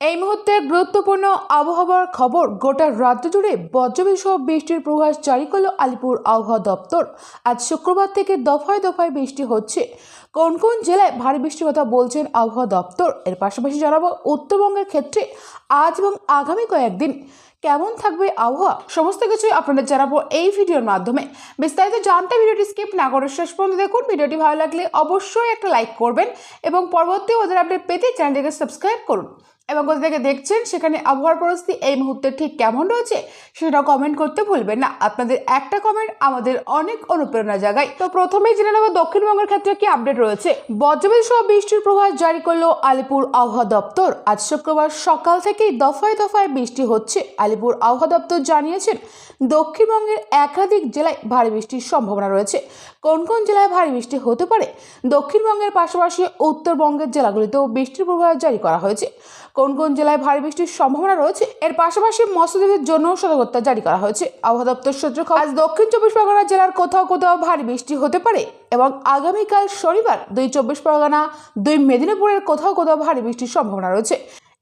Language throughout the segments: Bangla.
এই মুহূর্তে গুরুত্বপূর্ণ আবহাওয়ার খবর গোটা রাজ্য জুড়ে বজ্রবিসহ বৃষ্টির প্রভাস জারি করল আলিপুর আবহাওয়া দপ্তর। আজ শুক্রবার থেকে দফায় দফায় বৃষ্টি হচ্ছে। কোন কোন জেলায় ভারী বৃষ্টির কথা বলছেন আবহাওয়া দপ্তর? এর পাশাপাশি জানাব, উত্তরবঙ্গের ক্ষেত্রে আজ এবং আগামী কয়েকদিন কেমন থাকবে আবহাওয়া? সমস্ত কিছুই আপনাদের জানাব এই ভিডিওর মাধ্যমে। বিস্তারিত জানতে ভিডিওটি স্কিপ না করে শেষ পর্যন্ত দেখুন। ভিডিওটি ভালো লাগলে অবশ্যই একটা লাইক করবেন এবং পরবর্তী ওদের আপডেট পেতে চ্যানেলটিকে সাবস্ক্রাইব করুন। এবং কোথা থেকে দেখছেন সেখানে আবহাওয়ার পরিস্থিতি এই মুহূর্তে ঠিক কেমন রয়েছে সেটা কমেন্ট করতে ভুলবেন না। আপনাদের একটা কমেন্ট আমাদের অনেক অনুপ্রেরণা জাগায়। তো প্রথমেই জেনে নেব দক্ষিণবঙ্গের ক্ষেত্রে কি আপডেট রয়েছে? বজ্রবিদ্যুৎ সহ বৃষ্টির প্রভাব জারি করল আলিপুর আবহাওয়া দপ্তর। আজ শুক্রবার সকাল থেকেই দফায় দফায় বৃষ্টি হচ্ছে আলিপুর আবহাওয়া দপ্তর জানিয়েছেন, দক্ষিণবঙ্গের একাধিক জেলায় ভারী বৃষ্টির সম্ভাবনা রয়েছে। কোন কোন জেলায় ভারী বৃষ্টি হতে পারে? দক্ষিণবঙ্গের পাশাপাশি উত্তরবঙ্গের জেলাগুলিতেও বৃষ্টির পূর্বাভাস জারি করা হয়েছে। কোন কোন জেলায় ভারী বৃষ্টির সম্ভাবনা রয়েছে? এর পাশাপাশি মৎস্যজীবীদের জন্য সতর্কতা জারি করা হয়েছে। আবহাওয়া দপ্তর সূত্রে আজ দক্ষিণ চব্বিশ পরগনা জেলার কোথাও কোথাও ভারী বৃষ্টি হতে পারে এবং আগামীকাল শনিবার দুই চব্বিশ পরগনা, দুই মেদিনীপুরের কোথাও কোথাও ভারী বৃষ্টির সম্ভাবনা রয়েছে।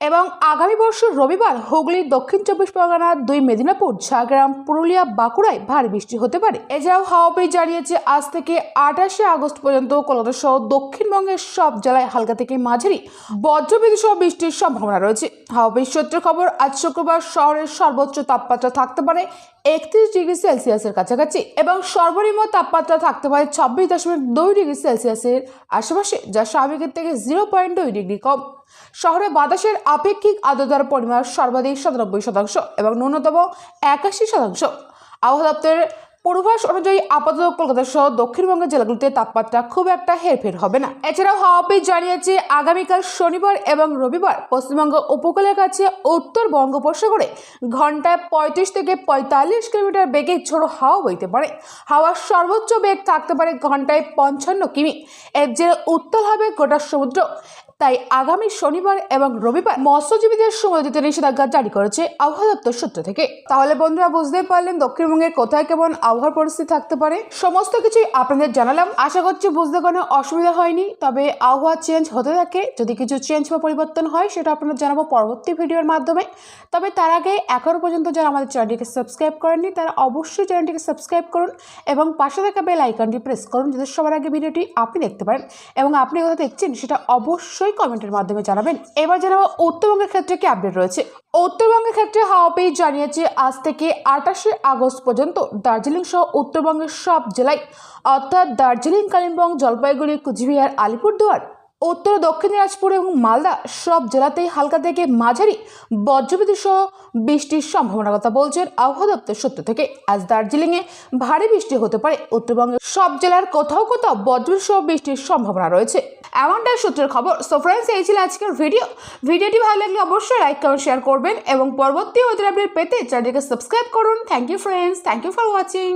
এবং আগামী বর্ষ রবিবার হুগলির দক্ষিণ চব্বিশ পরগনা, দুই মেদিনীপুর, ঝাড়গ্রাম, পুরুলিয়া, বাঁকুড়ায় ভারী বৃষ্টি হতে পারে। এছাড়াও হাওয়া অফিস জানিয়েছে, আজ থেকে আঠাশে আগস্ট পর্যন্ত কলকাতা সহ দক্ষিণবঙ্গের সব জেলায় হালকা থেকে মাঝারি বজ্রবিদ্যুৎ সহ বৃষ্টির সম্ভাবনা রয়েছে। হাওয়া সূত্রের সূত্রে খবর, আজ শুক্রবার শহরের সর্বোচ্চ তাপমাত্রা থাকতে পারে একত্রিশ ডিগ্রি সেলসিয়াসের কাছাকাছি এবং সর্বনিম্ন তাপমাত্রা থাকতে পারে ছাব্বিশ দশমিক দুই ডিগ্রি সেলসিয়াসের আশেপাশে, যা স্বাভাবিকের থেকে জিরো পয়েন্ট দুই ডিগ্রি কম। শহরে বাতাসের আপেক্ষিক আদ্রতার পরিমাণ সর্বাধিক সাতানব্বই শতাংশ এবং ন্যূনতম একাশি শতাংশ। আবহাওয়া দপ্তরের পূর্বাভাস অনুযায়ী আপাতত কলকাতা সহ দক্ষিণবঙ্গের জেলাগুলিতে তাপমাত্রা খুব একটা হেরফের হবে না। এছাড়াও হাওয়া অফিস জানিয়েছে, আগামীকাল শনিবার এবং রবিবার পশ্চিমবঙ্গ উপকূলের কাছে উত্তর বঙ্গোপসাগরে ঘন্টায় পঁয়ত্রিশ থেকে পঁয়তাল্লিশ কিলোমিটার বেগে ঝোড়ো হাওয়া বইতে পারে। হাওয়ার সর্বোচ্চ বেগ থাকতে পারে ঘন্টায় পঞ্চান্ন কিমি। এর জেরে উত্তল হবে গোটা সমুদ্র। তাই আগামী শনিবার এবং রবিবার মৎস্যজীবীদের সময় দিতে নিষেধাজ্ঞা জারি করেছে আবহাওয়া দপ্তর সূত্র থেকে। তাহলে বন্ধুরা বুঝতেই পারলেন দক্ষিণবঙ্গের কোথায় কেমন আবহাওয়ার পরিস্থিতি থাকতে পারে। সমস্ত কিছুই আপনাদের জানালাম। আশা করছি বুঝতে কোনো অসুবিধা হয়নি। তবে আবহাওয়া চেঞ্জ হতে থাকে। যদি কিছু চেঞ্জ বা পরিবর্তন হয়, সেটা আপনাদের জানাব পরবর্তী ভিডিওর মাধ্যমে। তবে তার আগে এখনও পর্যন্ত যারা আমাদের চ্যানেলটিকে সাবস্ক্রাইব করেননি, তারা অবশ্যই চ্যানেলটিকে সাবস্ক্রাইব করুন এবং পাশে থাকা বেল আইকনটি প্রেস করুন, যাতে সবার আগে ভিডিওটি আপনি দেখতে পারেন। এবং আপনি কোথাও দেখছেন, সেটা অবশ্যই কমেন্টের মাধ্যমে জানাবেন। এবার জানাব উত্তরবঙ্গের ক্ষেত্রে কি আপডেট রয়েছে। উত্তরবঙ্গের ক্ষেত্রে হাওয়া পেয়ে জানিয়েছে, আজ থেকে আঠাশে আগস্ট পর্যন্ত দার্জিলিং সহ উত্তরবঙ্গের সব জেলায়, অর্থাৎ দার্জিলিং, কালিম্পং, জলপাইগুড়ি, কুচবিহার, আলিপুরদুয়ার উত্তর, দক্ষিণ দিনাজপুর এবং মালদা সব জেলাতেই হালকা থেকে মাঝারি বজ্রবিদ্যুৎ সহ বৃষ্টির সম্ভাবনার কথা বলছেন আবহাওয়া দপ্তর সূত্র থেকে। আজ দার্জিলিংয়ে ভারী বৃষ্টি হতে পারে। উত্তরবঙ্গের সব জেলার কোথাও কোথাও বজ্রবিদ্যুৎ সহ বৃষ্টির সম্ভাবনা রয়েছে। এমনটাই সূত্রের খবর। সো ফ্রেন্ডস এই ছিল আজকের ভিডিও। ভিডিওটি ভালো লাগলে অবশ্যই লাইক কমেন্ট শেয়ার করবেন এবং পরবর্তী ওদের আপডেট পেতে চ্যানেলটিকে সাবস্ক্রাইব করুন। Thank you friends thank you for watching